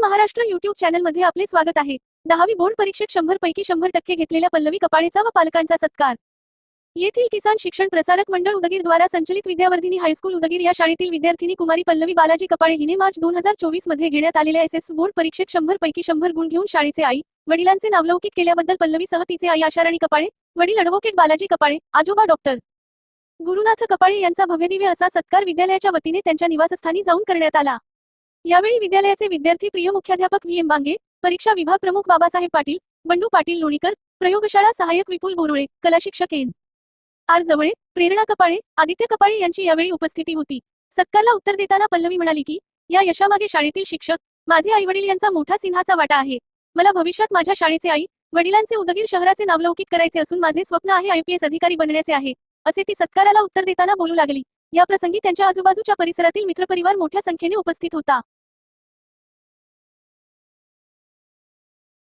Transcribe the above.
Maharashtra YouTube चॅनलमध्ये आपले स्वागत आहे. दहावी बोर्ड परीक्षेत शंभर पैकी शंभर टक्के घेतलेल्या पल्लवी कपाळेचा व पालकांचा सत्कार. येथील किसान शिक्षण प्रसारक मंडळ उदगीर द्वारा संचलित विद्यावर्धिनी हायस्कूल उदगीर या शाळेतील विद्यार्थिनी कुमारी पल्लवी बालाजी कपाळे हिने मार्च दोन हजार चोवीसमध्ये घेण्यात आलेल्या एस एस बोर्ड परीक्षेत शंभर पैकी शंभर गुण घेऊन शाळेचे आई वडिलांचे नावलौकिक केल्याबद्दल पल्लवी सह तिचे आई आशाराणी कपाळे वडील अॅडव्होकेट बालाजी कपाळे आजोबा डॉक्टर गुरुनाथ कपाळे यांचा भव्यदिव्य असा सत्कार विद्यालयाच्या वतीने त्यांच्या निवासस्थानी जाऊन करण्यात आला. यावेळी विद्यालयाचे विद्यार्थी प्रिय मुख्याध्यापक व्ही एम बांगे परीक्षा विभाग प्रमुख बाबासाहेब पाटील बंडू पाटील लोणीकर प्रयोगशाळा सहाय्यक विपुल बोरुळे कला शिक्षक एन. आर. जवळे प्रेरणा कपाळे आदित्य कपाळे यांची यावेळी उपस्थिती होती. सत्कारला उत्तर देताना पल्लवी म्हणाली की या यशामागे शाळेतील शिक्षक माझे आई वडील यांचा मोठा सिंहाचा वाटा आहे. मला भविष्यात माझ्या शाळेचे आई वडिलांचे उदगीर शहराचे नावलौकिक करायचे असून माझे स्वप्न आहे आयपीएस अधिकारी बनण्याचे आहे. असे ती सत्काराला उत्तर देताना बोलू लागली. या प्रसंगी त्यांच्या आजूबाजूच्या परिसरातील मित्रपरिवार मोठ्या संख्येने उपस्थित होता.